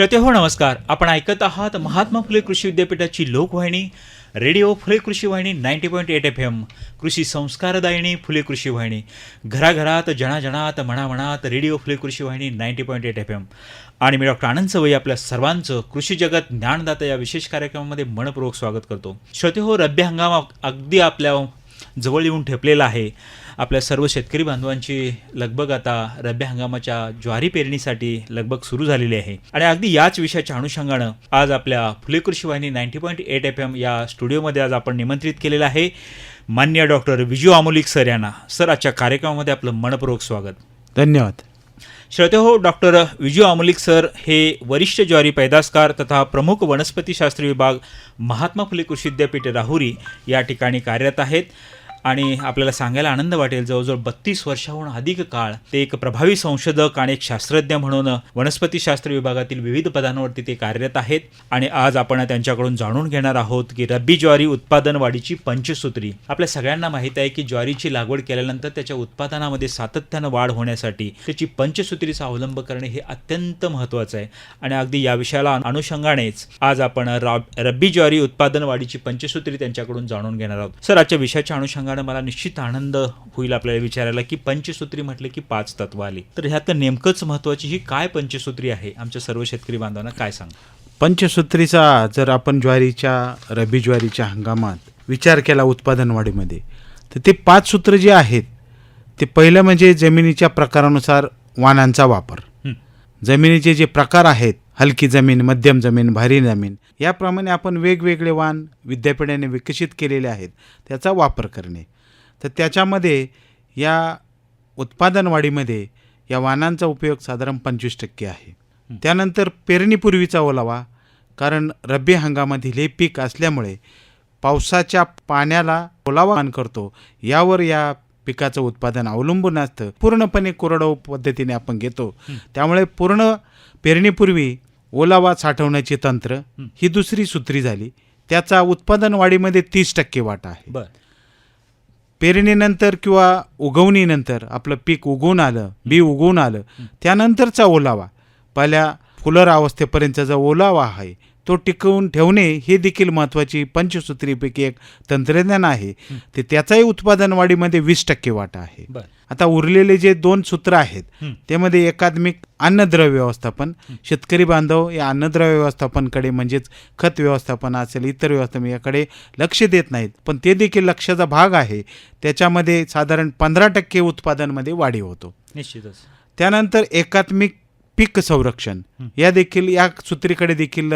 श्रोते हो नमस्कार. आपण ऐकत आहात महात्मा फुले कृषी विद्यापीठाची लोकवाहिनी रेडिओ फुले कृषी वाहिनी ninety point eight F M कृषी संस्कारदायिनी फुले कृषी वाहिनी. घराघरात जणाजणात म्हणामणात रेडिओ फुले कृषी वाहिनी ninety point eight F M. आणि मी डॉक्टर आनंद सवई आपल्या सर्वांचं कृषी जगत ज्ञानदाता या विशेष कार्यक्रमामध्ये मनपूर्वक स्वागत करतो. श्रोते हो रब्बी हंगाम अगदी आपल्या जवळ येऊन ठेपलेला आहे. आपल्या सर्व शेतकरी बांधवांची लगबग आता रब्बी हंगामाच्या ज्वारी पेरणीसाठी लगबग सुरू झालेली आहे. आणि अगदी याच विषयाच्या अनुषंगानं आज आपल्या फुले कृषी वाहिनी ninety point eight F M या स्टुडिओमध्ये आज आपण निमंत्रित केलेलं आहे. मान्य डॉक्टर विजू आमोलिक सर यांना. सर आजच्या कार्यक्रमामध्ये आपलं मनपूर्वक स्वागत. धन्यवाद. श्रोते हो डॉक्टर विजू आमोलिक सर हे वरिष्ठ ज्वारी पैदासकार तथा प्रमुख वनस्पतीशास्त्र विभाग महात्मा फुले कृषी विद्यापीठ राहुरी या ठिकाणी कार्यरत आहेत. आणि आपल्याला सांगायला आनंद वाटेल जवळजवळ बत्तीस वर्षाहून अधिक काळ ते एक प्रभावी संशोधक आणि एक शास्त्रज्ञ म्हणून वनस्पतीशास्त्र विभागातील विविध पदांवरती ते कार्यरत आहेत. आणि आज आपण त्यांच्याकडून जाणून घेणार आहोत की रब्बी ज्वारी उत्पादन वाढीची पंचसूत्री. आपल्या सगळ्यांना माहीत आहे की ज्वारीची लागवड केल्यानंतर त्याच्या उत्पादनामध्ये सातत्यानं वाढ होण्यासाठी त्याची पंचसूत्रीचा अवलंब करणे हे अत्यंत महत्त्वाचं आहे. आणि अगदी या विषयाला अनुषंगानेच आज आपण रब्बी ज्वारी उत्पादन वाढीची पंचसूत्री त्यांच्याकडून जाणून घेणार आहोत. सर आजच्या विषयाच्या अनुषंगाने मला निश्चित आनंद होईल आपल्याला विचारायला की पंचसूत्री म्हटले की पाच तत्व आली. तर ह्यात नेमकंच महत्त्वाची ही काय पंचसूत्री आहे? आमच्या सर्व शेतकरी बांधवांना काय सांग? पंचसूत्रीचा जर आपण ज्वारीच्या रबी ज्वारीच्या हंगामात विचार केला उत्पादन वाढीमध्ये तर ते पाच सूत्र जे आहेत ते पहिलं म्हणजे जमिनीच्या प्रकारानुसार वाणांचा वापर. जमिनीचे जे प्रकार आहेत हलकी जमीन मध्यम जमीन भारी जमीन. याप्रमाणे आपण वेगवेगळे वाण विद्यापीठाने विकसित केलेले आहेत त्याचा वापर करणे. तर त्याच्यामध्ये या उत्पादन वाढीमध्ये या वाणांचा उपयोग साधारण पंचवीस टक्के आहे. त्यानंतर पेरणीपूर्वीचा ओलावा कारण रब्बी हंगामातील हे पीक असल्यामुळे पावसाच्या पाण्याला ओलावा करतो यावर या पिकाचं उत्पादन अवलंबून असतं. पूर्णपणे कोरडवाहू पद्धतीने आपण घेतो. त्यामुळे पूर्ण पेरणीपूर्वी ओलावा साठवण्याची तंत्र ही. दुसरी सूत्री झाली. त्याचा उत्पादन वाढीमध्ये तीस टक्के वाटा आहे. बर. पेरणीनंतर किंवा उगवणीनंतर आपलं पीक उगवून आलं बी उगवून आलं त्यानंतरचा ओलावा. पहिल्या फुलर अवस्थेपर्यंतचा जो ओलावा आहे तो टिकवून ठेवणे हे देखील महत्त्वाची पंचसूत्रीपैकी एक तंत्रज्ञान आहे. ते त्याचाही उत्पादन वाढीमध्ये वीस टक्के वाटा आहे. बर. आता उरलेले जे दोन सूत्र आहेत. त्यामध्ये एकात्मिक अन्नद्रव्य व्यवस्थापन शेतकरी बांधव या अन्नद्रव्य व्यवस्थापनकडे म्हणजेच खत व्यवस्थापन असेल इतर व्यवस्थापन याकडे लक्ष देत नाहीत. पण ते देखील लक्षाचा भाग आहे. त्याच्यामध्ये साधारण पंधरा टक्के उत्पादनमध्ये वाढी होतो. निश्चितच. त्यानंतर एकात्मिक पीक संरक्षण. या देखील या सूत्रीकडे देखील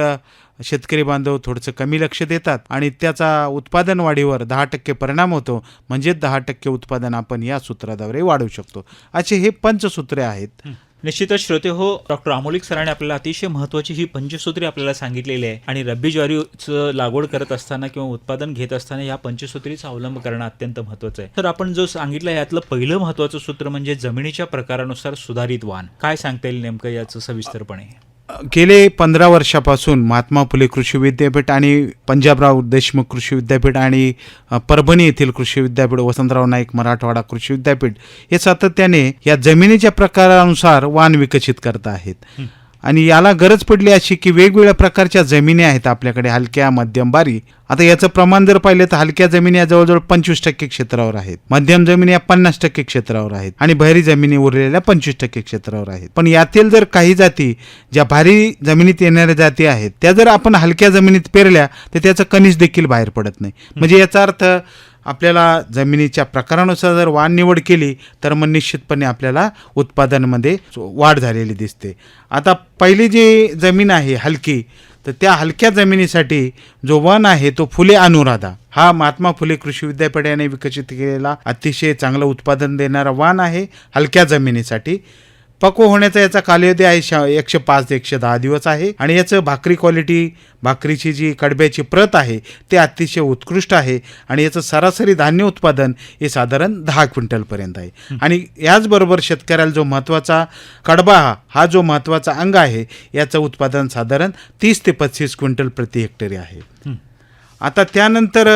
शेतकरी बांधव थोडंसं कमी लक्ष देतात आणि त्याचा उत्पादन वाढीवर दहा टक्के परिणाम होतो. म्हणजेच दहा टक्के उत्पादन आपण या सूत्राद्वारे वाढवू शकतो. असे हे पंचसूत्रे आहेत. निश्चितच श्रोते हो डॉक्टर अमोलिक सरांनी आपल्याला अतिशय महत्वाची ही पंचसूत्री आपल्याला सांगितलेली आहे आणि रब्बी ज्वारीचं लागवड करत असताना किंवा उत्पादन घेत असताना या पंचसूत्रीचा अवलंब करणं अत्यंत महत्वाचं आहे. तर आपण जो सांगितलं यातलं पहिलं महत्वाचं सूत्र म्हणजे जमिनीच्या प्रकारानुसार सुधारित वाण काय सांगता येईल नेमकं याचं सविस्तरपणे? गेले पंधरा वर्षापासून महात्मा फुले कृषी विद्यापीठ आणि पंजाबराव देशमुख कृषी विद्यापीठ आणि परभणी येथील कृषी विद्यापीठ वसंतराव नाईक मराठवाडा कृषी विद्यापीठ हे सातत्याने या जमिनीच्या प्रकारानुसार वाण विकसित करत आहेत. आणि याला गरज पडली अशी की वेगवेगळ्या प्रकारच्या जमिनी आहेत आपल्याकडे हलक्या मध्यम बारी. आता याचं प्रमाण जर पाहिलं तर हलक्या जमिनी या जवळजवळ पंचवीस टक्के क्षेत्रावर आहेत. मध्यम जमिनी या पन्नास टक्के क्षेत्रावर आहेत. आणि भारी जमिनी उरलेल्या पंचवीस टक्के क्षेत्रावर आहेत. पण यातील जर काही जाती ज्या भारी जमिनीत येणाऱ्या जाती आहेत त्या जर आपण हलक्या जमिनीत पेरल्या तर त्याचं कणीस देखील बाहेर पडत नाही. म्हणजे याचा अर्थ आपल्याला जमिनीच्या प्रकारानुसार जर वाण निवड केली तर मग निश्चितपणे आपल्याला उत्पादनामध्ये वाढ झालेली दिसते. आता पहिली जी जमीन आहे हलकी तर त्या हलक्या जमिनीसाठी जो वन आहे तो फुले अनुराधा. हा महात्मा फुले कृषी विद्यापीठ याने विकसित केलेला अतिशय चांगलं उत्पादन देणारा वाण आहे हलक्या जमिनीसाठी. पक्व होण्याचा याचा कालावधी आहे. शा एकशे पाच ते एकशे दहा दिवस आहे. आणि याचं भाकरी क्वालिटी भाकरीची जी कडब्याची प्रत आहे ते अतिशय उत्कृष्ट आहे. आणि याचं सरासरी धान्य उत्पादन हे साधारण दहा क्विंटलपर्यंत आहे. आणि याचबरोबर शेतकऱ्याला जो महत्त्वाचा कडबा हा जो महत्त्वाचा अंग आहे याचं उत्पादन साधारण तीस ते पस्तीस क्विंटल प्रति हेक्टरी आहे. आता त्यानंतर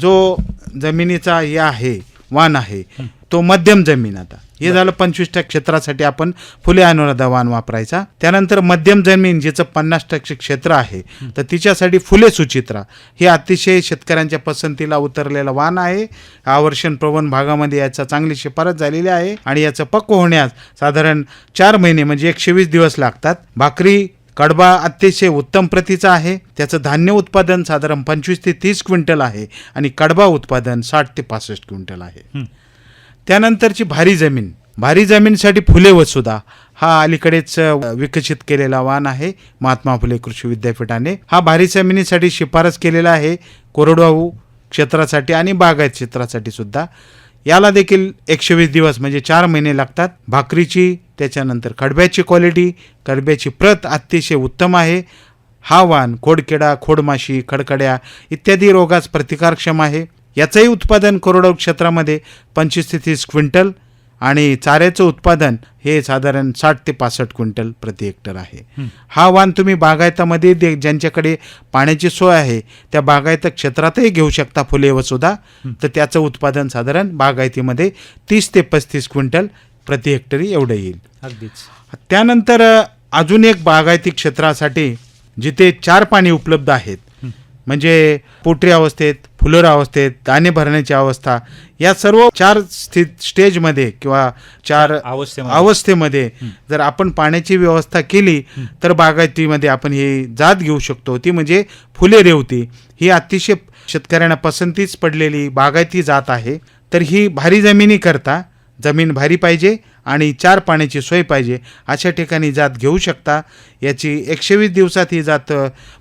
जो जमिनीचा हे आहे वाण आहे तो मध्यम जमीन आता. हे झालं पंचवीस टक्के क्षेत्रासाठी आपण फुले अनुराधा वाण वापरायचा. त्यानंतर मध्यम जमीन जिचं पन्नास टक्के क्षेत्र आहे तर तिच्यासाठी फुले सुचित्रा हे अतिशय शेतकऱ्यांच्या पसंतीला उतरलेलं वाण आहे. आवर्षण प्रवण भागामध्ये याचा चांगली शिफारस झालेली आहे आणि याचं पक्व होण्यास साधारण चार महिने म्हणजे एकशे वीस दिवस लागतात. भाकरी कडबा अतिशय उत्तम प्रतीचा आहे. त्याचं धान्य उत्पादन साधारण पंचवीस ते तीस क्विंटल आहे आणि कडबा उत्पादन साठ ते पासष्ट क्विंटल आहे. त्यानंतरची भारी जमीन. भारी जमीनसाठी फुले वसुधा हा अलीकडेच विकसित केलेला वाण आहे महात्मा फुले कृषी विद्यापीठाने. हा भारी जमिनीसाठी शिफारस केलेला आहे कोरडवाहू क्षेत्रासाठी आणि बागायत क्षेत्रासाठी सुद्धा. याला देखील एकशे वीस दिवस म्हणजे चार महिने लागतात. भाकरीची त्याच्यानंतर खडब्याची क्वालिटी कडब्याची प्रत अतिशय उत्तम आहे. हा वाण खोडकेडा खोडमाशी खडकड्या इत्यादी रोगास प्रतिकारक्षम आहे. याचंही उत्पादन कोरडवाहू क्षेत्रामध्ये पंचवीस ते तीस क्विंटल आणि चाऱ्याचं उत्पादन हे साधारण साठ ते पासष्ट क्विंटल प्रति हेक्टर आहे. हा. वाण तुम्ही बागायतामध्ये दे ज्यांच्याकडे पाण्याची सोय आहे त्या बागायत क्षेत्रातही घेऊ शकता फुले व सुद्धा तर त्याचं उत्पादन साधारण बागायतीमध्ये तीस ते पस्तीस क्विंटल प्रति हेक्टरी एवढं येईल. अगदीच. त्यानंतर अजून एक बागायती क्षेत्रासाठी जिथे चार पाणी उपलब्ध आहेत म्हणजे पोटरी अवस्थेत फुलोर अवस्थेत दाणे भरण्याची अवस्था या सर्व चार स्थित स्टेजमध्ये किंवा चार अवस्थेमध्ये. अवस्थेमध्ये जर आपण पाण्याची व्यवस्था केली तर बागायतीमध्ये आपण ही जात घेऊ शकतो. ती म्हणजे फुले रेवती. ही अतिशय शेतकऱ्यांना पसंतीच पडलेली बागायती जात आहे. तर ही भारी जमिनी करता जमीन भारी पाहिजे आणि चार पाण्याची सोय पाहिजे अशा ठिकाणी जात घेऊ शकता. याची एकशे वीस दिवसात ही जात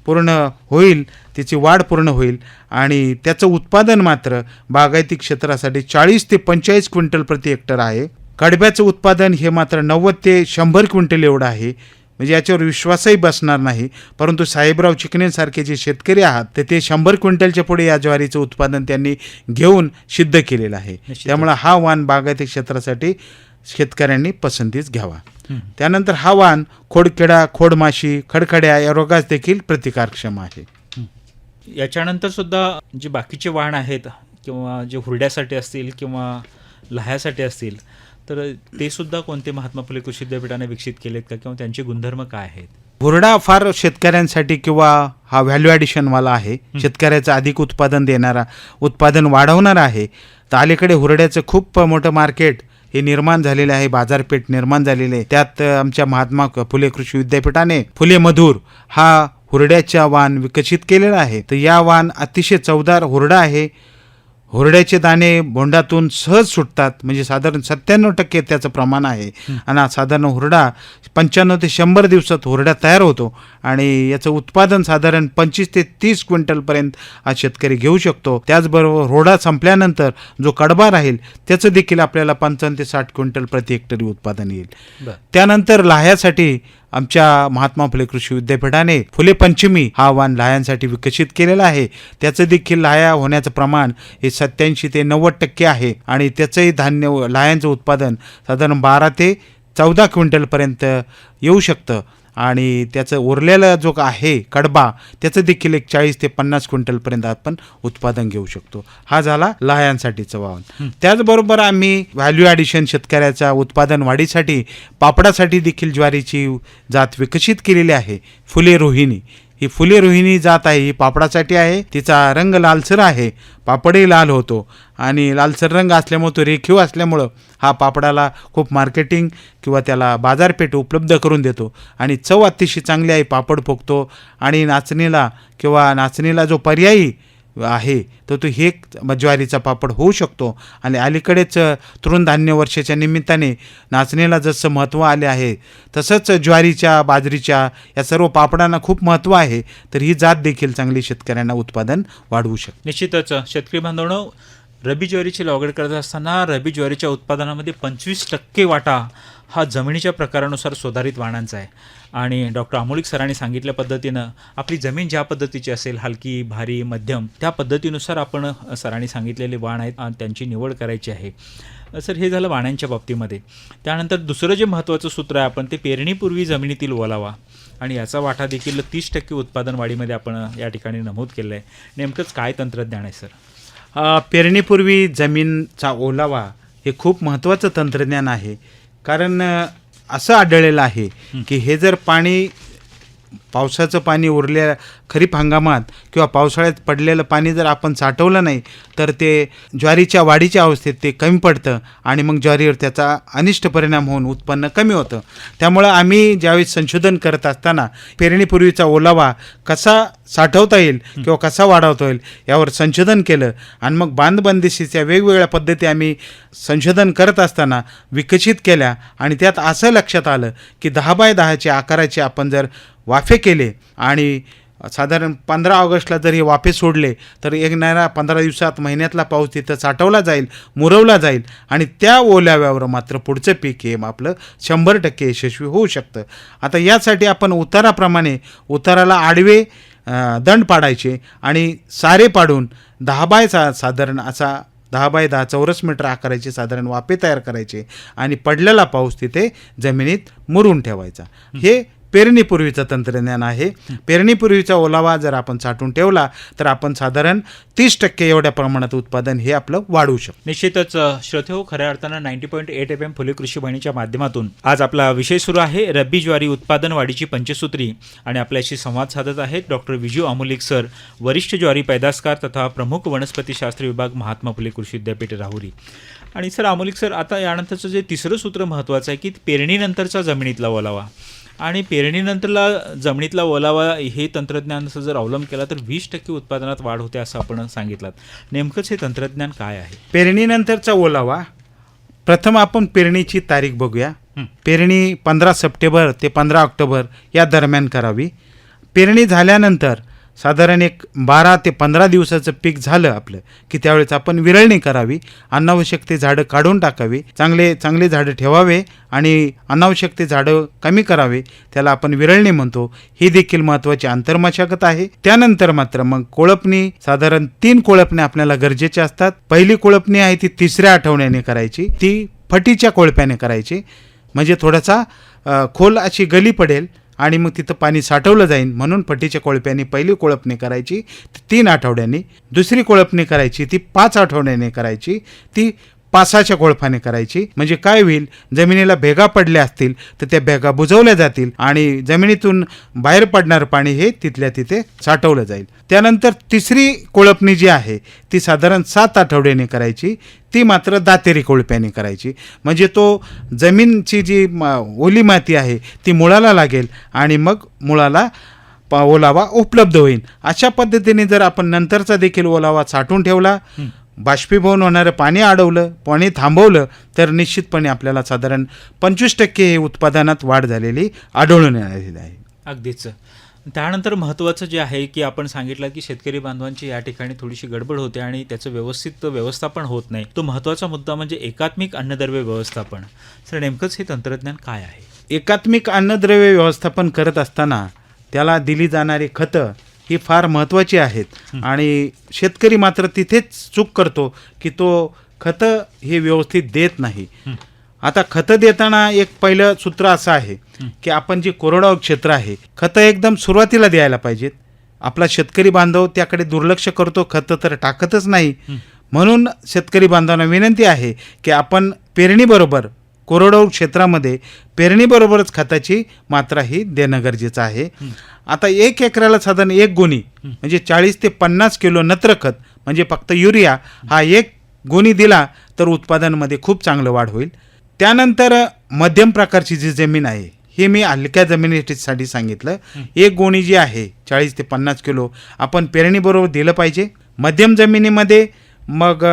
पूर्ण होईल तिची वाढ पूर्ण होईल. आणि त्याचं उत्पादन मात्र बागायती क्षेत्रासाठी चाळीस ते पंचेचाळीस क्विंटल प्रति हेक्टर आहे. कडब्याचं उत्पादन हे मात्र नव्वद ते शंभर क्विंटल एवढं आहे. म्हणजे याच्यावर विश्वासही बसणार नाही. परंतु साहेबराव चिकणेसारखे जे शेतकरी आहात तर ते शंभर क्विंटलच्या पुढे या ज्वारीचं उत्पादन त्यांनी घेऊन सिद्ध केलेलं आहे. त्यामुळे हा वाण बागायती क्षेत्रासाठी शेतकऱ्यांनी पसंतीस घ्यावा. त्यानंतर हा वाण खोडकिडा खोडमाशी खडखड्या या रोगास देखील प्रतिकारक्षम आहे. याच्यानंतर सुद्धा जे बाकीचे वाण आहेत किंवा जे हुरड्यासाठी असतील किंवा लह्यासाठी असतील तर ते सुद्धा कोणते महात्मा फुले कृषी विद्यापीठाने विकसित केलेत का किंवा त्यांचे गुणधर्म काय आहेत? हुरडा फार शेतकऱ्यांसाठी किंवा हा व्हॅल्यू ॲडिशनवाला आहे. शेतकऱ्याचं अधिक उत्पादन देणारा उत्पादन वाढवणारा आहे. तर अलीकडे हुरड्याचं खूप मोठं मार्केट हे निर्माण झालेले आहे बाजारपेठ निर्माण झालेले आहे. त्यात आमच्या महात्मा फुले कृषी विद्यापीठाने फुले मधुर हा हुरड्याच्या वाण विकसित केलेला आहे. तर या वाण अतिशय चवदार हुरडा आहे. हुरड्याचे दाणे बोंडातून सहज सुटतात. म्हणजे साधारण सत्त्याण्णव टक्के त्याचं प्रमाण आहे. आणि हा साधारण हुरडा पंच्याण्णव ते शंभर दिवसात हुरडा तयार होतो. आणि याचं उत्पादन साधारण पंचवीस ते तीस क्विंटलपर्यंत हा शेतकरी घेऊ शकतो. त्याचबरोबर हुरडा संपल्यानंतर जो कडबा राहील त्याचं देखील आपल्याला पंचावन्न ते साठ क्विंटल प्रति हेक्टरी उत्पादन येईल. त्यानंतर लाह्यासाठी आमच्या महात्मा फुले कृषी विद्यापीठाने फुले पंचमी हा वाण लाह्यांसाठी विकसित केलेला आहे. त्याचं देखील लाह्या होण्याचं प्रमाण हे सत्याऐंशी ते नव्वद टक्के आहे. आणि त्याचंही धान्य लाह्यांचं उत्पादन साधारण बारा ते चौदा क्विंटलपर्यंत येऊ शकतं. आणि त्याचं उरलेला जो आहे कडबा त्याचं देखील एक चाळीस ते पन्नास क्विंटलपर्यंत आपण उत्पादन घेऊ शकतो. हा झाला लाह्यांसाठीचं वाहन. त्याचबरोबर आम्ही व्हॅल्यू ॲडिशन शेतकऱ्याच्या उत्पादन वाढीसाठी पापडासाठी देखील ज्वारीची जात विकसित केलेली आहे फुले रोहिणी. ही फुले रोहिणी जात आहे ही पापडासाठी आहे. तिचा रंग लालसर आहे. पापडही लाल होतो. आणि लालसर रंग असल्यामुळं तो रेखीव असल्यामुळं हा पापडाला खूप मार्केटिंग किंवा त्याला बाजारपेठ उपलब्ध करून देतो. आणि चव अतिशय चांगली आहे पापड फुगतो. आणि नाचणीला किंवा नाचणीला जो पर्यायी आहे. तर तो हे ज्वारीचा पापड होऊ शकतो. आणि अलीकडेच तृणधान्य वर्षाच्या निमित्ताने नाचणीला जसं महत्त्व आले आहे तसंच ज्वारीच्या बाजरीच्या या सर्व पापडांना खूप महत्त्व आहे. तर ही जात देखील चांगली शेतकऱ्यांना उत्पादन वाढवू शकते. निश्चितच शेतकरी बांधवणं रबी ज्वारीची लागवड करत असताना रबी ज्वारीच्या उत्पादनामध्ये पंचवीस टक्के वाटा हा जमिनीच्या प्रकारानुसार सुधारित वाणांचा आहे. आणि डॉक्टर अमोलिक सरांनी सांगितल्या पद्धतीनं आपली जमीन ज्या पद्धतीची असेल हलकी भारी मध्यम त्या पद्धतीनुसार आपण सरांनी सांगितलेले वाण आहेत आणि त्यांची निवड करायची आहे. सर हे झालं वाहनांच्या बाबतीमध्ये. त्यानंतर दुसरं जे महत्त्वाचं सूत्र आहे आपण ते पेरणीपूर्वी जमिनीतील ओलावा. आणि याचा वाटा देखील तीस टक्के उत्पादन वाढीमध्ये आपण या ठिकाणी नमूद केलं आहे नेमकंच काय तंत्रज्ञान आहे सर? पेरणीपूर्वी जमीनचा ओलावा हे खूप महत्त्वाचं तंत्रज्ञान आहे. कारण असं आढळलेलं आहे की हे जर पाणी पावसाचं पाणी उरल्या खरीप हंगामात किंवा पावसाळ्यात पडलेलं पाणी जर आपण साठवलं नाही तर ते ज्वारीच्या वाढीच्या अवस्थेत ते कमी पडतं आणि मग ज्वारीवर त्याचा अनिष्ट परिणाम होऊन उत्पन्न कमी होतं. त्यामुळं आम्ही ज्यावेळेस संशोधन करत असताना पेरणीपूर्वीचा ओलावा कसा साठवता येईल किंवा कसा वाढवता येईल यावर संशोधन केलं आणि मग बांधबंदिशीच्या वेगवेगळ्या पद्धती आम्ही संशोधन करत असताना विकसित केल्या आणि त्यात असं लक्षात आलं की दहा बाय दहाच्या आकाराचे आपण जर वाफे केले आणि साधारण पंधरा ऑगस्टला जर हे वाफे सोडले तर येणाऱ्या पंधरा दिवसात महिन्यातला पाऊस तिथं साठवला जाईल मुरवला जाईल आणि त्या ओल्याव्यावर मात्र पुढचं पीक हे आपलं शंभर टक्के यशस्वी होऊ शकतं. आता यासाठी आपण उताराप्रमाणे उताराला आडवे दंड पाडायचे आणि सारे पाडून दहा बाय सा साधारण असा दहा बाय दहा चौरस मीटर आकाराचे साधारण वाफे तयार करायचे आणि पडलेला पाऊस तिथे जमिनीत मुरून ठेवायचा. हे पेरणीपूर्वीचं तंत्रज्ञान आहे. पेरणीपूर्वीचा ओलावा जर आपण साठवून ठेवला तर आपण साधारण तीस टक्के एवढ्या प्रमाणात उत्पादन हे आपलं वाढवू शकतो. निश्चितच अ, श्रोते हो खऱ्या अर्थानं ninety point eight F M Phule कृषी वाहिनीच्या माध्यमातून आज आपला विषय सुरू आहे रब्बी ज्वारी उत्पादन वाढीची पंचसूत्री आणि आपल्याशी संवाद साधत आहेत डॉक्टर विजू अमोलिक सर वरिष्ठ ज्वारी पैदासकार तथा प्रमुख वनस्पतीशास्त्र विभाग महात्मा फुले कृषी विद्यापीठ राहुरी. आणि सर अमोलिक सर आता यानंतरचं जे तिसरं सूत्र महत्त्वाचं आहे की पेरणीनंतरचा जमिनीतला ओलावा. आणि पेरणीनंतरला जमिनीतला ओलावा हे तंत्रज्ञानाचा जर अवलंब केला तर वीस टक्के उत्पादनात वाढ होते असं आपण सांगितलं. नेमकंच हे तंत्रज्ञान काय आहे? पेरणीनंतरचा ओलावा प्रथम आपण पेरणीची तारीख बघूया. पेरणी पंधरा सप्टेंबर ते पंधरा ऑक्टोबर या दरम्यान करावी. पेरणी झाल्यानंतर साधारण एक बारा ते पंधरा दिवसाचं पीक झालं आपलं की त्यावेळेस आपण विरळणी करावी अनावश्यक ते झाडं काढून टाकावी चांगले चांगले झाडं ठेवावे आणि अनावश्यक ते झाडं कमी करावे त्याला आपण विरळणी म्हणतो. ही देखील महत्त्वाची आंतरमशागत आहे. त्यानंतर मात्र मग कोळपणी साधारण तीन कोळपणे आपल्याला गरजेच्या असतात. पहिली कोळपणी आहे ती तिसऱ्या आठवड्याने करायची. ती फटीच्या कोळप्याने करायची. म्हणजे थोडासा खोल अशी गली पडेल. आणि मग तिथं पाणी साठवलं जाईल म्हणून पट्टीच्या कोळप्याने पहिली कोळपणी करायची ती तीन आठवड्यांनी. दुसरी कोळपणी करायची ती पाच आठवड्याने करायची ती पासाच्या कोळपाने करायची. म्हणजे काय होईल? जमिनीला भेगा पडल्या असतील तर त्या भेगा बुजवल्या जातील आणि जमिनीतून बाहेर पडणारं पाणी हे तिथल्या तिथे साठवलं जाईल. त्यानंतर तिसरी कोळपणी जी आहे ती साधारण सात आठवड्याने करायची. ती मात्र दातेरी कोळप्याने करायची. म्हणजे तो जमीनची जी ओली माती आहे ती मुळाला लागेल आणि मग मुळाला ओलावा उपलब्ध होईल. अशा पद्धतीने जर आपण नंतरचा देखील ओलावा साठवून ठेवला बाष्पीभवन होणारं पाणी अडवलं पाणी थांबवलं तर निश्चितपणे आपल्याला साधारण पंचवीस टक्के उत्पादनात वाढ झालेली आढळून आलेली आहे. अगदीच. त्यानंतर महत्त्वाचं जे आहे की आपण सांगितलं की शेतकरी बांधवांची या ठिकाणी थोडीशी गडबड होते आणि त्याचं व्यवस्थित व्यवस्थापन होत नाही. तो महत्त्वाचा मुद्दा म्हणजे एकात्मिक अन्नद्रव्य व्यवस्थापन. सर नेमकंच हे तंत्रज्ञान काय आहे? एकात्मिक अन्नद्रव्य व्यवस्थापन करत असताना त्याला दिली जाणारी खतं ही फार महत्त्वाची आहेत. आणि शेतकरी मात्र तिथेच चूक करतो की तो खतं हे व्यवस्थित देत नाही. आता खतं देताना एक पहिलं सूत्र असं आहे की आपण जे कोरडवाहू क्षेत्र आहे खतं एकदम सुरुवातीला द्यायला पाहिजेत. आपला शेतकरी बांधव त्याकडे दुर्लक्ष करतो खतं तर टाकतच नाही. म्हणून शेतकरी बांधवांना विनंती आहे की आपण पेरणीबरोबर कोरडवाहू क्षेत्रामध्ये पेरणीबरोबरच खताची मात्रा ही देणं गरजेचं आहे. आता एक एकराला साधारण एक गोणी म्हणजे चाळीस ते पन्नास किलो नत्र खत म्हणजे फक्त युरिया हा एक गोणी दिला तर उत्पादनामध्ये खूप चांगलं वाढ होईल. त्यानंतर मध्यम प्रकारची जी जमीन आहे हे मी हलक्या जमिनीसाठी सांगितलं. एक गोणी जी आहे चाळीस ते पन्नास किलो आपण पेरणीबरोबर दिलं पाहिजे. मध्यम जमिनीमध्ये मग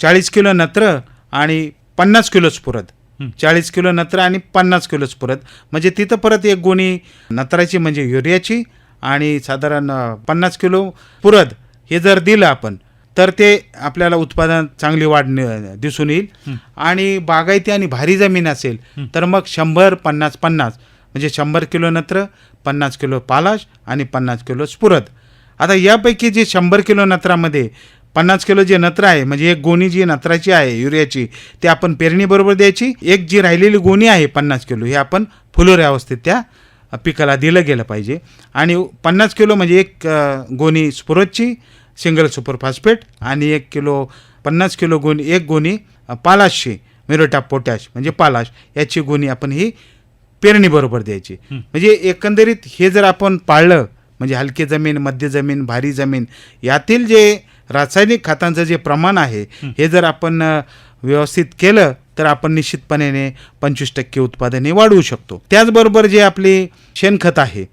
चाळीस किलो नत्र आणि पन्नास किलो स्फुरद. चाळीस किलो नत्र आणि पन्नास किलो स्फुरद. म्हणजे तिथं परत एक गोणी नत्राची म्हणजे युरियाची आणि साधारण पन्नास किलो पुरद हे जर दिलं आपण तर ते आपल्याला उत्पादन चांगली वाढ दिसून येईल. आणि बागायती आणि भारी जमीन असेल तर मग शंभर पन्नास पन्नास. म्हणजे शंभर किलो नत्र पन्नास किलो पालाश आणि पन्नास किलो स्फुरद. आता यापैकी जे शंभर किलो नत्रामध्ये पन्नास किलो जे नत्र आहे म्हणजे एक गोणी जी नत्राची आहे युरियाची ते आपण पेरणीबरोबर द्यायची. एक जी राहिलेली गोणी आहे पन्नास किलो हे आपण फुलोऱ्या अवस्थेत त्या पिकाला दिलं गेलं पाहिजे. आणि पन्नास किलो म्हणजे एक गोणी स्फुरदची सिंगल सुपर फॉस्फेट आणि एक किलो पन्नास किलो गोणी एक गोणी पालाशची मिरोटा पोटॅश म्हणजे पालाश याची गुणी आपण ही पेरणीबरोबर द्यायची. म्हणजे एकंदरीत हे जर आपण पाळलं म्हणजे हलकी जमीन मध्य जमीन भारी जमीन यातील जे रासायनिक खतांचं जे प्रमाण आहे हे. जर आपण व्यवस्थित केलं तर आपण निश्चितपणे पंचवीस टक्के उत्पादने वाढवू शकतो. त्याचबरोबर जे आपली शेणखत आहे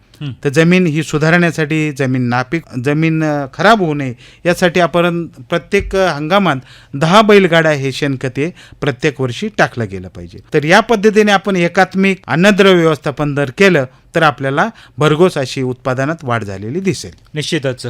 तर जमीन ही सुधारण्यासाठी जमीन नापीक जमीन खराब होऊ नये यासाठी आपण प्रत्येक हंगामात दहा बैलगाड्या हे शेणखते प्रत्येक वर्षी टाकलं गेलं पाहिजे. तर या पद्धतीने आपण एकात्मिक अन्नद्रव्य व्यवस्थापन जर केलं तर आपल्याला भरघोस अशी उत्पादनात वाढ झालेली दिसेल. निश्चितच.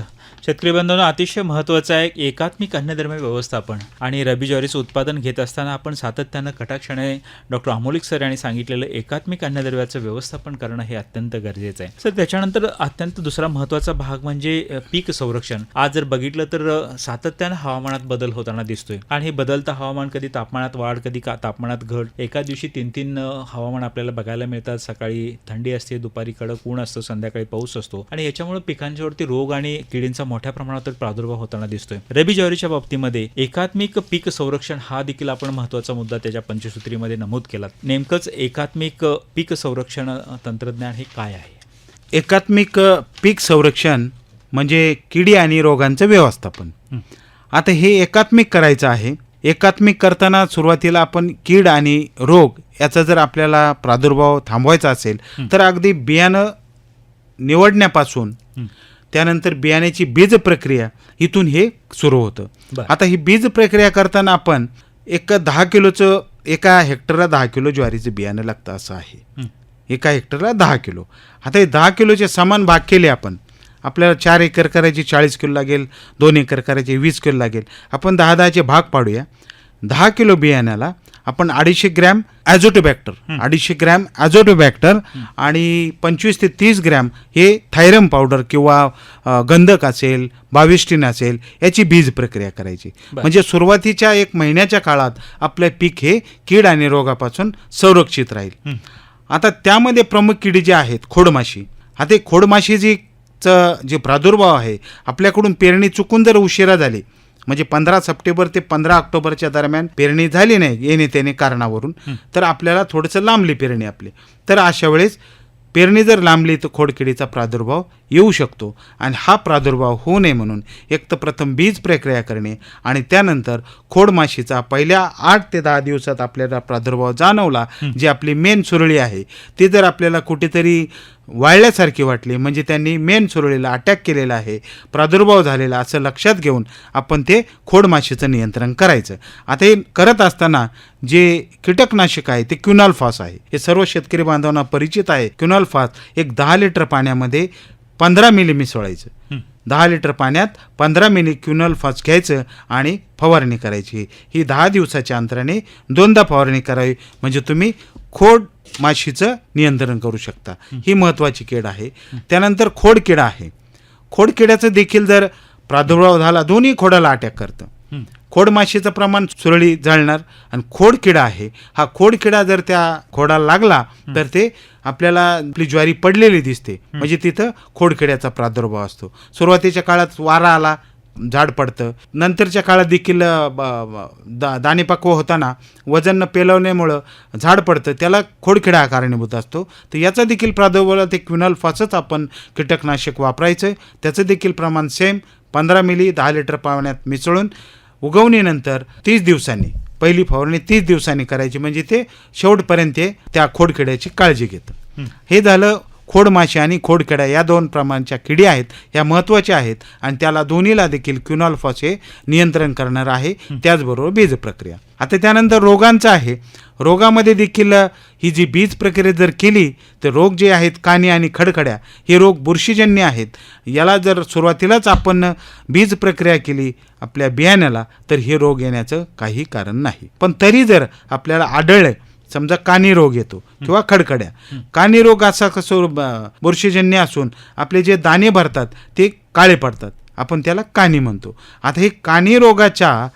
शेतकरी बंधूंनो अतिशय महत्त्वाचं आहे एकात्मिक अन्नधर्म व्यवस्थापन. आणि रबी ज्वारीचं उत्पादन घेत असताना आपण सातत्यानं कटाक्षाने डॉक्टर अमोलिक सर यांनी सांगितलेलं एकात्मिक अन्नद्रव्याचं व्यवस्थापन करणं हे अत्यंत गरजेचं आहे. सर त्याच्यानंतर अत्यंत दुसरा महत्त्वाचा भाग म्हणजे पीक संरक्षण. आज जर बघितलं तर सातत्यानं हवामानात बदल होताना दिसतोय. आणि हे बदलतं हवामान कधी तापमानात वाढ कधी का तापमानात घट. एका दिवशी तीन तीन हवामान आपल्याला बघायला मिळतात. सकाळी थंडी असते दुपारी कडक ऊन असतं संध्याकाळी पाऊस असतो. आणि याच्यामुळे पिकांच्यावरती रोग आणि किडींचा मोठ्या प्रमाणात प्रादुर्भाव होताना दिसतोय. रबी ज्वारीच्या बाबतीमध्ये एकात्मिक पीक संरक्षण हा देखील आपण महत्त्वाचा मुद्दा त्याच्या पंचसूत्रीमध्ये नमूद केला नेमकंच एकात्मिक पीक संरक्षण तंत्रज्ञान हे काय आहे? एकात्मिक पीक संरक्षण म्हणजे किडी आणि रोगांचं व्यवस्थापन. आता हे एकात्मिक करायचं आहे. एकात्मिक करताना सुरुवातीला आपण कीड आणि रोग याचा जर आपल्याला प्रादुर्भाव थांबवायचा असेल तर अगदी बियाणं निवडण्यापासून त्यानंतर बियाण्याची बीज प्रक्रिया इथून हे सुरू होतं. आता ही बीज प्रक्रिया करताना आपण एक दहा किलोचं एका हेक्टरला दहा किलो ज्वारीचं बियाणं लागतं असं आहे. एका हेक्टरला दहा किलो. आता हे दहा किलोचे समान भाग केले आपण. आपल्याला चार एकर करायचे चाळीस किलो लागेल दोन एकर करायचे वीस किलो लागेल. आपण दहा दहाचे भाग पाडूया. दहा किलो बियाण्याला आपण अडीचशे ग्रॅम ॲझोटोबॅक्टर अडीचशे ग्रॅम ॲझोटोबॅक्टर आणि पंचवीस ते तीस ग्रॅम हे थायरम पावडर किंवा गंधक असेल बाविस्टिन असेल याची बीज प्रक्रिया करायची. म्हणजे सुरुवातीच्या एक महिन्याच्या काळात आपलं पीक हे कीड आणि रोगापासून संरक्षित राहील. आता त्यामध्ये प्रमुख किडी जे आहेत खोडमाशी. आता हे खोडमाशी जी चं जे प्रादुर्भाव आहे आपल्याकडून पेरणी चुकून जर उशिरा झाली म्हणजे पंधरा सप्टेंबर ते पंधरा ऑक्टोबरच्या दरम्यान पेरणी झाली नाही येणे त्याने कारणावरून. तर आपल्याला थोडंसं लांबली पेरणी आपली. तर अशा वेळेस पेरणी जर लांबली तर खोडकिडीचा प्रादुर्भाव येऊ शकतो. आणि हा प्रादुर्भाव होऊ नये म्हणून एक तर प्रथम बीज प्रक्रिया करणे आणि त्यानंतर खोडमाशीचा पहिल्या आठ ते दहा दिवसात आपल्याला प्रादुर्भाव जाणवला जी आपली मेन सुरळी आहे. ती जर आपल्याला कुठेतरी वाळल्यासारखी वाटली. म्हणजे त्यांनी मेन सुरळीला अटॅक केलेला आहे. प्रादुर्भाव झालेला असं लक्षात घेऊन आपण ते खोडमाशीचं नियंत्रण करायचं. आता हे करत असताना जे कीटकनाशक आहे ते क्युनॉल्फॉस आहे. हे सर्व शेतकरी बांधवांना परिचित आहे. क्युनॉल्फॉस एक दहा लिटर पाण्यामध्ये पंधरा मिली मिसळायचं दहा लिटर पाण्यात पंधरा मिली क्युनॉल्फॉस घ्यायचं आणि फवारणी करायची. ही दहा किलोच्या अंतराने दोनदा फवारणी करावी. म्हणजे तुम्ही खोड माशीचं नियंत्रण करू शकता. ही महत्त्वाची कीड आहे. त्यानंतर खोडकिडा आहे. खोडकिड्याचं देखील जर प्रादुर्भाव झाला दोन्ही खोडाला अटॅक करतं. खोडमाशीचं प्रमाण सुरळी जाळणार आणि खोडकिडा आहे. हा खोडकिडा जर त्या खोडाला लागला तर ते आपल्याला आपली ज्वारी पडलेली दिसते. म्हणजे तिथं खोडकिड्याचा प्रादुर्भाव असतो. सुरुवातीच्या काळात वारा आला झाड पडतं. नंतरच्या काळात देखील दा दाणेपक्व होताना वजन पेलवण्यामुळं झाड पडतं. त्याला खोडकिडा कारणीभूत असतो. तर याचा देखील प्रादुर्भाव ते क्विनॉल्फॉसच आपण कीटकनाशक वापरायचं त्याचं देखील प्रमाण सेम पंधरा मिली दहा लिटर पाण्यात मिसळून उगवणीनंतर तीस दिवसांनी पहिली फवारणी तीस दिवसांनी करायची. म्हणजे ते शेवटपर्यंत त्या खोडकिड्याची काळजी घेतं. हे झालं खोडमाशी आणि खोडकिडा या दोन प्रमाणच्या किडी आहेत या महत्त्वाच्या आहेत आणि त्याला दोन्हीला देखील क्युनॉल्फॉस हे नियंत्रण करणार आहे. त्याचबरोबर बीज प्रक्रिया. आता त्यानंतर रोगांचं आहे. रोगामध्ये देखील ही जी बीज प्रक्रिया जर केली तर रोग जे आहेत कानी आणि खडखड्या हे रोग बुरशीजन्य आहेत. याला जर सुरुवातीलाच आपण बीज प्रक्रिया केली आपल्या बियाण्याला तर हे रोग येण्याचं काही कारण नाही. पण तरी जर आपल्याला आढळलं समजा कानी रोग येतो किंवा खडखड्या. कानी रोग असा कसं बुरशीजन्य असून आपले जे दाणे भरतात ते काळे पडतात. आपण त्याला कानी म्हणतो. आता हे कानी रोगाच्या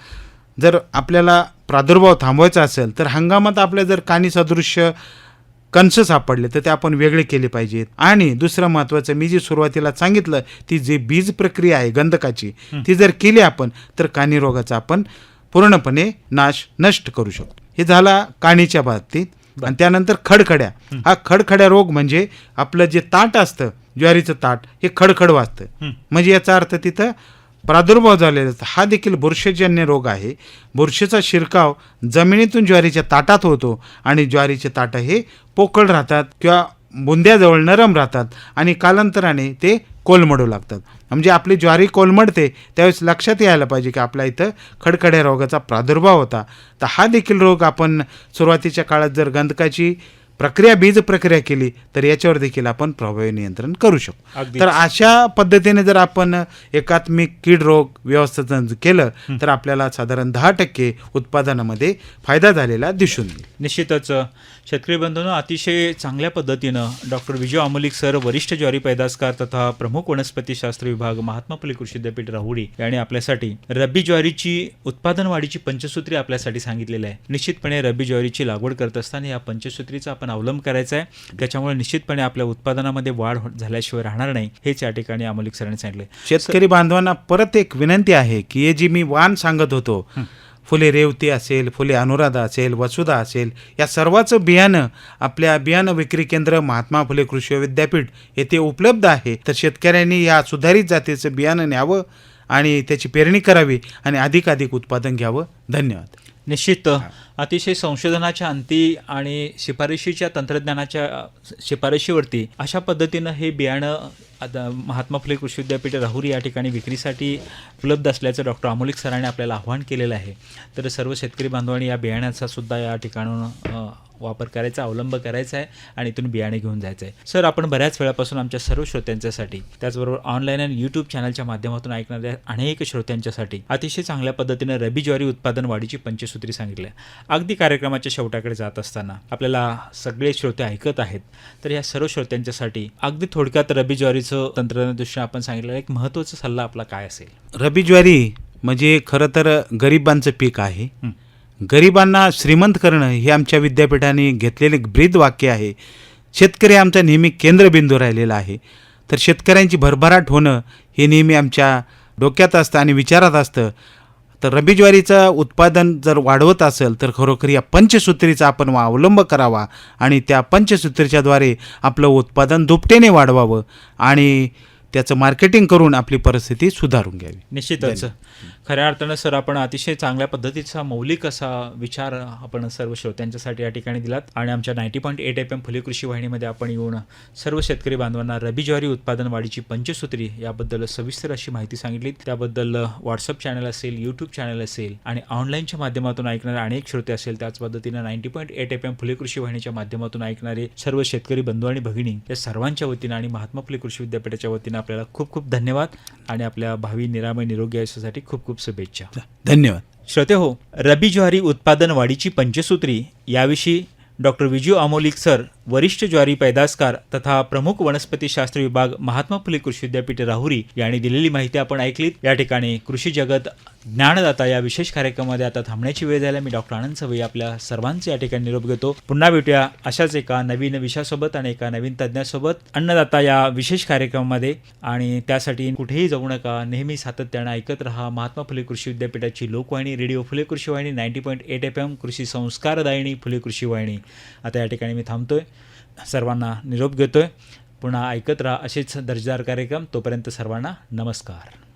जर आपल्याला प्रादुर्भाव थांबवायचा असेल तर हंगामात आपल्या जर कानी सदृश्य कंस सापडले तर ते आपण वेगळे केले पाहिजेत. आणि दुसरं महत्त्वाचं मी जी सुरुवातीला सांगितलं ती जी बीज प्रक्रिया आहे गंधकाची ती जर केली आपण तर कानी रोगाचा आपण पूर्णपणे नाश नष्ट करू शकतो. हे झाला काणीच्या बाबतीत. आणि त्यानंतर खडखड्या. हा. खडखड्या रोग म्हणजे आपलं जे ताट असतं ज्वारीचं ताट हे खडखड वाजतं. म्हणजे याचा अर्थ तिथं प्रादुर्भाव झालेला असतो हा देखील बुरशीजन्य रोग आहे. बुरशीचा शिरकाव जमिनीतून ज्वारीच्या ताटात होतो आणि ज्वारीचे ताटं हे पोकळ राहतात किंवा बुंद्याजवळ नरम राहतात आणि कालांतराने ते कोलमडू लागतात. म्हणजे आपली ज्वारी कोलमडते त्यावेळेस लक्षात यायला पाहिजे की आपल्या इथं खडखड्या रोगाचा प्रादुर्भाव होता. तर हा देखील रोग आपण सुरुवातीच्या काळात जर गंधकाची प्रक्रिया बीज प्रक्रिया केली तर याच्यावर देखील आपण प्रभावी नियंत्रण करू शकतो. तर अशा पद्धतीने जर आपण एकात्मिक कीड रोग व्यवस्थापन केलं तर आपल्याला साधारण दहा टक्के उत्पादनामध्ये फायदा झालेला दिसून येईल. निश्चितच. शेतकरी बंधूंनो अतिशय चांगल्या पद्धतीनं डॉक्टर विजय अमोलिक सर वरिष्ठ ज्वारी पैदासकार तथा प्रमुख वनस्पतीशास्त्र विभाग महात्मा फुले कृषी विद्यापीठ राहुरी यांनी आपल्यासाठी रब्बी ज्वारीची उत्पादन वाढीची पंचसूत्री आपल्यासाठी सांगितलेलं आहे. निश्चितपणे रब्बी ज्वारीची लागवड करत असताना या पंचसूत्रीचा आपण अवलंब करायचा आहे. त्याच्यामुळे निश्चितपणे आपल्या उत्पादनामध्ये वाढ हो- झाल्याशिवाय राहणार नाही हेच या ठिकाणी अमोलिक सरांनी सांगितले शेतकरी बांधवांना परत एक विनंती आहे की हे जी मी वाण सांगत होतो फुले रेवती असेल फुले अनुराधा असेल वसुधा असेल या सर्वाचं बियाणं आपल्या बियाणं विक्री केंद्र महात्मा फुले कृषी विद्यापीठ येथे उपलब्ध आहे. तर शेतकऱ्यांनी या सुधारित जातीचं बियाणं न्यावं आणि त्याची पेरणी करावी आणि अधिकाधिक उत्पादन घ्यावं. धन्यवाद. निश्चित. अतिशय संशोधनाच्या अंती आणि शिफारशीच्या तंत्रज्ञानाच्या शिफारशीवरती अशा पद्धतीनं हे बियाणं आता महात्मा फुले कृषी विद्यापीठ राहुरी या ठिकाणी विक्रीसाठी उपलब्ध असल्याचं डॉक्टर अमोलिक सरांनी आपल्याला आव्हान केलेलं आहे. तर सर्व शेतकरी बांधवांनी या बियाण्याचा सुद्धा या ठिकाणून वापर करायचा अवलंब करायचा आहे आणि इथून बियाणे घेऊन जायचं आहे. सर आपण बऱ्याच वेळापासून आमच्या सर्व श्रोत्यांच्यासाठी त्याचबरोबर ऑनलाईन आणि यूट्यूब चॅनलच्या माध्यमातून ऐकणाऱ्या अनेक श्रोत्यांच्यासाठी अतिशय चांगल्या पद्धतीनं रबी ज्वारी उत्पादन वाढीची पंचसूत्री सांगितली आहे. अगदी कार्यक्रमाच्या शेवटाकडे जात असताना आपल्याला सगळे श्रोते ऐकत आहेत. तर या सर्व श्रोत्यांच्यासाठी अगदी थोडक्यात रबी ज्वारीचं तंत्रज्ञानदृष्ट्या आपण सांगितलं एक महत्त्वाचा सल्ला आपला काय असेल? रबी ज्वारी म्हणजे खरं तर गरिबांचं पीक आहे. गरिबांना श्रीमंत करणं हे आमच्या विद्यापीठाने घेतलेले ब्रीद वाक्य आहे. शेतकरी आमचा नेहमी केंद्रबिंदू राहिलेला आहे. तर शेतकऱ्यांची भरभराट होणं हे नेहमी आमच्या डोक्यात असतं आणि विचारात असतं. तर रबी ज्वारीचं उत्पादन जर वाढवत असेल तर खरोखर या पंचसूत्रीचा आपण अवलंब करावा आणि त्या पंचसूत्रीच्याद्वारे आपलं उत्पादन दुपटीने वाढवावं आणि त्याचं मार्केटिंग करून आपली परिस्थिती सुधारून घ्यावी. निश्चितच. खऱ्या अर्थानं सर आपण अतिशय चांगल्या पद्धतीचा मौलिक असा विचार आपण सर्व श्रोत्यांच्यासाठी या ठिकाणी दिलात. आणि आमच्या ninety point eight F M Phule कृषी वाहिनीमध्ये आपण येऊन सर्व शेतकरी बांधवांना रबी ज्वारी उत्पादन वाढीची पंचसूत्री याबद्दल सविस्तर अशी माहिती सांगितली. त्याबद्दल व्हॉट्सअप चॅनल असेल यूट्यूब चॅनल असेल आणि ऑनलाईनच्या माध्यमातून ऐकणारे अनेक श्रोते असेल त्याच पद्धतीनं ninety point eight F M Phule कृषी वाहिनीच्या माध्यमातून ऐकणारे सर्व शेतकरी बंधू आणि भगिनी या सर्वांच्या वतीनं आणि महात्मा फुले कृषी विद्यापीठाच्या वतीनं आपल्याला खूप खूप धन्यवाद. आणि आपल्या भावी निरामय निरोगी आयुष्यासाठी खूप खूप शुभेच्छा. धन्यवाद. श्रोते हो रबी ज्वारी उत्पादन वाढीची पंचसूत्री याविषयी डॉक्टर विजू अमोलिक सर वरिष्ठ ज्वारी पैदासकार तथा प्रमुख वनस्पतीशास्त्र विभाग महात्मा फुले कृषी विद्यापीठ राहुरी यांनी दिलेली माहिती आपण ऐकलीत. या ठिकाणी कृषी जगत ज्ञानदाता या विशेष कार्यक्रमामध्ये आता थांबण्याची वेळ झाली मी डॉक्टर आनंद सवई आपल्या सर्वांचे या ठिकाणी निरोप घेतो. पुन्हा भेटूया अशाच एका नवीन विषयासोबत आणि एका नवीन तज्ज्ञासोबत अन्नदाता या विशेष कार्यक्रमामध्ये. आणि त्यासाठी कुठेही जाऊ नका नेहमी सातत्यानं ऐकत रहा महात्मा फुले कृषी विद्यापीठाची लोकवाहिनी रेडिओ फुले कृषी वाहिनी ninety point eight F M कृषी संस्कारदायिनी फुले कृषी वाहिनी. आता या ठिकाणी मी थांबतोय. सर्वांना निरोप घेतोय. पुन्हा ऐकत राहा असेच दर्जेदार कार्यक्रम. तोपर्यंत सर्वांना नमस्कार.